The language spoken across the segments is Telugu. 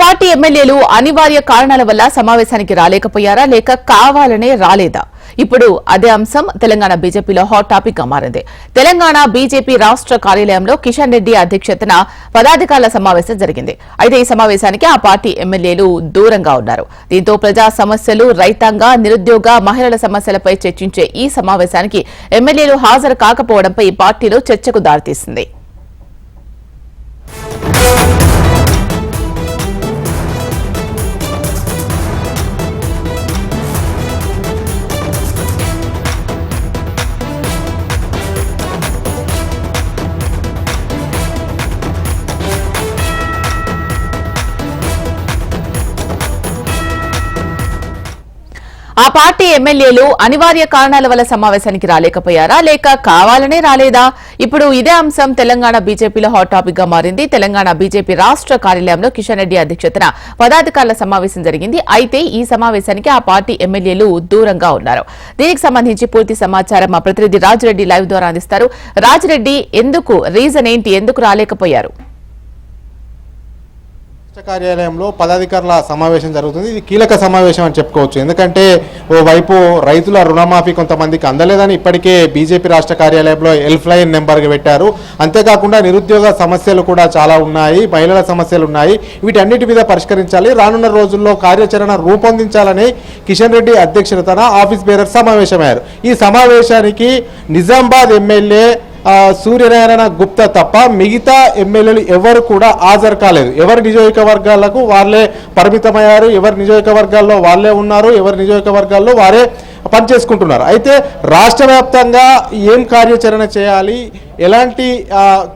పార్టీ ఎమ్మెల్యేలు అనివార్య కారణాల వల్ల సమావేశానికి రాలేకపోయారా లేక కావాలనే రాలేదా? ఇప్పుడు అదే అంశం తెలంగాణ బీజేపీలో హాట్ టాపిక్గా మారింది. తెలంగాణ బీజేపీ రాష్ట్ర కార్యాలయంలో కిషన్ రెడ్డి అధ్యక్షతన పదాధికారుల సమావేశం జరిగింది. అయితే ఈ సమావేశానికి ఆ పార్టీ ఎమ్మెల్యేలు దూరంగా ఉన్నారు. దీంతో ప్రజా సమస్యలు రైతాంగ నిరుద్యోగ మహిళల సమస్యలపై చర్చించే ఈ సమావేశానికి ఎమ్మెల్యేలు హాజరు కాకపోవడంపై పార్టీలో చర్చకు దారితీసింది. ఆ పార్టీ ఎమ్మెల్యేలు అనివార్య కారణాల వల్ల సమావేశానికి రాలేకపోయారా? లేక కావాలనే రాలేదా? ఇప్పుడు ఇదే అంశం తెలంగాణ బీజేపీలో హాట్ టాపిక్గా మారింది. తెలంగాణ బీజేపీ రాష్ట్ర కార్యాలయంలో కిషన్ రెడ్డి అధ్యక్షతన పదాధికారుల సమావేశం జరిగింది. అయితే ఈ సమావేశానికి ఆ పార్టీ ఎమ్మెల్యేలు దూరంగా ఉన్నారు. దీనికి సంబంధించి పూర్తి సమాచారం మా ప్రతినిధి రాజిరెడ్డి లైవ్ ద్వారా అందిస్తారు. రాజిరెడ్డి ఎందుకు? రీజన్ ఏంటి? ఎందుకు రాలేకపోయారు? కార్యాలయంలో పదాధికారుల సమావేశం జరుగుతుంది. ఇది కీలక సమావేశం అని చెప్పుకోవచ్చు. ఎందుకంటే ఓవైపు రైతుల రుణమాఫీ కొంతమందికి అందలేదని ఇప్పటికే బీజేపీ రాష్ట్ర కార్యాలయంలో హెల్ప్ లైన్ నెంబర్గా పెట్టారు. అంతేకాకుండా నిరుద్యోగ సమస్యలు కూడా చాలా ఉన్నాయి. మహిళల సమస్యలు ఉన్నాయి. వీటన్నిటి మీద పరిష్కరించాలి. రానున్న రోజుల్లో కార్యాచరణ రూపొందించాలని కిషన్ రెడ్డి అధ్యక్షతన ఆఫీస్ బేరర్ సమావేశమయ్యారు. ఈ సమావేశానికి నిజామాబాద్ ఎమ్మెల్యే సూర్యనారాయణ గుప్తా తప్ప మిగతా ఎమ్మెల్యేలు ఎవరు కూడా హాజరు కాలేదు. ఎవరి నియోజకవర్గాలకు వాళ్ళే పరిమితమయ్యారు ఎవరి నియోజకవర్గాల్లో వాళ్ళే ఉన్నారు ఎవరి నియోజకవర్గాల్లో వారే పనిచేసుకుంటున్నారు. అయితే రాష్ట్ర వ్యాప్తంగా ఏం కార్యాచరణ చేయాలి? ఎలాంటి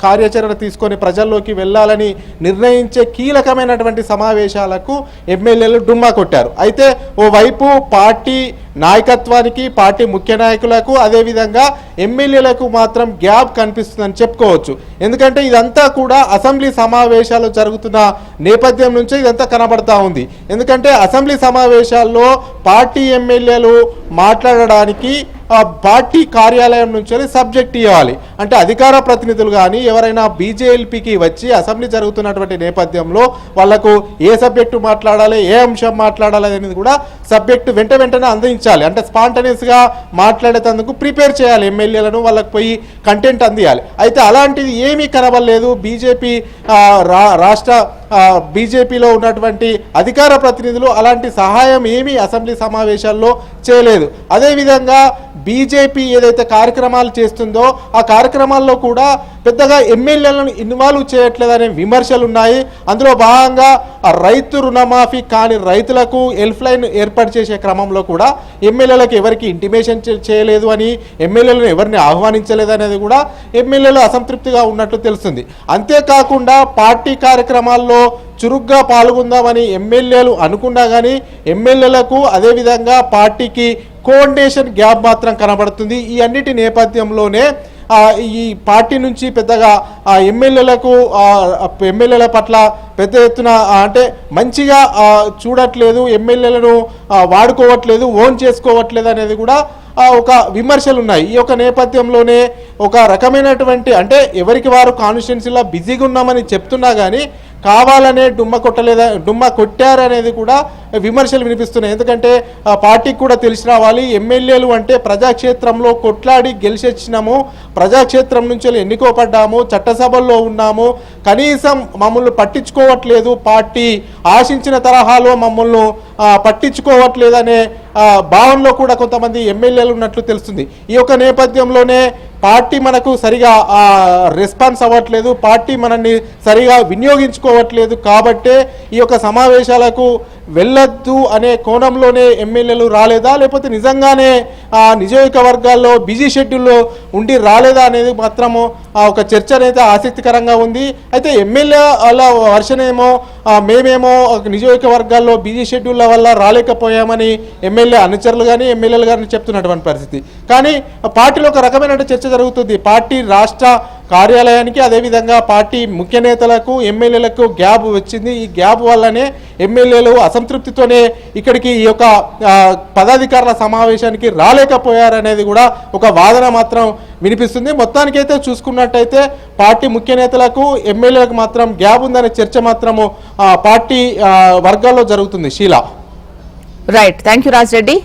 కార్యాచరణ తీసుకొని ప్రజల్లోకి వెళ్ళాలని నిర్ణయించే కీలకమైనటువంటి సమావేశాలకు ఎమ్మెల్యేలు డుమ్మా కొట్టారు. అయితే ఓవైపు పార్టీ నాయకత్వానికి పార్టీ ముఖ్య నాయకులకు అదేవిధంగా ఎమ్మెల్యేలకు మాత్రం గ్యాప్ కనిపిస్తుందని చెప్పుకోవచ్చు. ఎందుకంటే ఇదంతా కూడా అసెంబ్లీ సమావేశాలు జరుగుతున్న నేపథ్యం నుంచే ఇదంతా కనబడతా ఉంది. ఎందుకంటే అసెంబ్లీ సమావేశాల్లో పార్టీ ఎమ్మెల్యేలు మాట్లాడడానికి పార్టీ కార్యాలయం నుంచి సబ్జెక్ట్ ఇవ్వాలి. అంటే అధికార ప్రతినిధులు కానీ ఎవరైనా బీజేఎల్పీకి వచ్చి అసెంబ్లీ జరుగుతున్నటువంటి నేపథ్యంలో వాళ్ళకు ఏ సబ్జెక్టు మాట్లాడాలి ఏ అంశం మాట్లాడాలి అనేది కూడా సబ్జెక్టు వెంట వెంటనే అందించాలి. అంటే స్పాంటనియస్గా మాట్లాడేటందుకు ప్రిపేర్ చేయాలి. ఎమ్మెల్యేలను వాళ్ళకి పోయి కంటెంట్ అందియాలి. అయితే అలాంటిది ఏమీ కనబడలేదు. బీజేపీ రాష్ట్ర బీజేపీలో ఉన్నటువంటి అధికార ప్రతినిధులు అలాంటి సహాయం ఏమీ అసెంబ్లీ సమావేశాల్లో చేయలేదు. అదేవిధంగా బీజేపీ ఏదైతే కార్యక్రమాలు చేస్తుందో ఆ కార్యక్రమాల్లో కూడా పెద్దగా ఎమ్మెల్యేలను ఇన్వాల్వ్ చేయట్లేదనే విమర్శలు ఉన్నాయి అందులో భాగంగా రైతు రుణమాఫీ కాని రైతులకు హెల్ప్ లైన్ ఏర్పాటు చేసే క్రమంలో కూడా ఎమ్మెల్యేలకు ఎవరికి ఇంటిమేషన్ చేయలేదు అని ఎమ్మెల్యేలను ఎవరిని ఆహ్వానించలేదు అనేది కూడా ఎమ్మెల్యేలు అసంతృప్తిగా ఉన్నట్లు తెలుస్తుంది. అంతేకాకుండా పార్టీ కార్యక్రమాల్లో చురుగ్గా పాల్గొందామని ఎమ్మెల్యేలు అనుకున్నా కానీ ఎమ్మెల్యేలకు అదేవిధంగా పార్టీకి కోఆర్డినేషన్ గ్యాప్ మాత్రం కనబడుతుంది. ఈ అన్నిటి నేపథ్యంలోనే ఈ పార్టీ నుంచి పెద్దగా ఆ ఎమ్మెల్యేలకు ఎమ్మెల్యేల పట్ల పెద్ద ఎత్తున అంటే మంచిగా చూడట్లేదు ఎమ్మెల్యేలను వాడుకోవట్లేదు ఓన్ చేసుకోవట్లేదు అనేది కూడా ఒక విమర్శలు ఉన్నాయి ఈ యొక్క నేపథ్యంలోనే ఒక రకమైనటువంటి అంటే ఎవరికి వారు కాన్స్టిట్యున్సీలో బిజీగా ఉన్నామని చెప్తున్నా కానీ కావాలనే డుమ్మ కొట్టలేదా డుమ్మ కొట్టారనేది కూడా విమర్శలు వినిపిస్తున్నాయి. ఎందుకంటే ఆ పార్టీకి కూడా తెలిసి రావాలి. ఎమ్మెల్యేలు అంటే ప్రజాక్షేత్రంలో కొట్లాడి గెలిచొచ్చినాము. ప్రజాక్షేత్రం నుంచి ఎన్నుకోబడ్డాము చట్టసభల్లో ఉన్నాము. కనీసం మమ్మల్ని పట్టించుకోవట్లేదు. పార్టీ ఆశించిన తరహాలో మమ్మల్ని పట్టించుకోవట్లేదనే భావనలో కూడా కొంతమంది ఎమ్మెల్యేలు ఉన్నట్లు తెలుస్తుంది. ఈ యొక్క నేపథ్యంలోనే పార్టీ మనకు సరిగా రెస్పాన్స్ అవ్వట్లేదు పార్టీ మనల్ని సరిగా వినియోగించుకోవట్లేదు కాబట్టే ఈ యొక్క సమావేశాలకు వెళ్ళొద్దు అనే కోణంలోనే ఎమ్మెల్యేలు రాలేదా? లేకపోతే నిజంగానే ఆ నియోజకవర్గాల్లో బిజీ షెడ్యూల్లో ఉండి రాలేదా అనేది మాత్రము ఆ ఒక చర్చ అనేది ఆసక్తికరంగా ఉంది. అయితే ఎమ్మెల్యే వాళ్ళ వర్షన్ ఏమో మేమేమో ఒక నియోజకవర్గాల్లో బిజీ షెడ్యూల్ల వల్ల రాలేకపోయామని ఎమ్మెల్యే అనుచరులు కానీ ఎమ్మెల్యేలు కానీ చెప్తున్నటువంటి పరిస్థితి. కానీ పార్టీలో ఒక రకమైన చర్చ జరుగుతుంది. పార్టీ రాష్ట్ర కార్యాలయానికి అదేవిధంగా పార్టీ ముఖ్య నేతలకు ఎమ్మెల్యేలకు గ్యాప్ వచ్చింది. ఈ గ్యాప్ వల్లనే ఎమ్మెల్యేలు అసంతృప్తితోనే ఇక్కడికి ఈ యొక్క పదాధికారుల సమావేశానికి రాలేకపోయారనేది కూడా ఒక వాదన మాత్రం వినిపిస్తుంది. మొత్తానికైతే చూసుకున్నట్టయితే పార్టీ ముఖ్య నేతలకు ఎమ్మెల్యేలకు మాత్రం గ్యాప్ ఉందనే చర్చ మాత్రము పార్టీ వర్గాల్లో జరుగుతుంది. Sheela. Right thank you Raj Reddy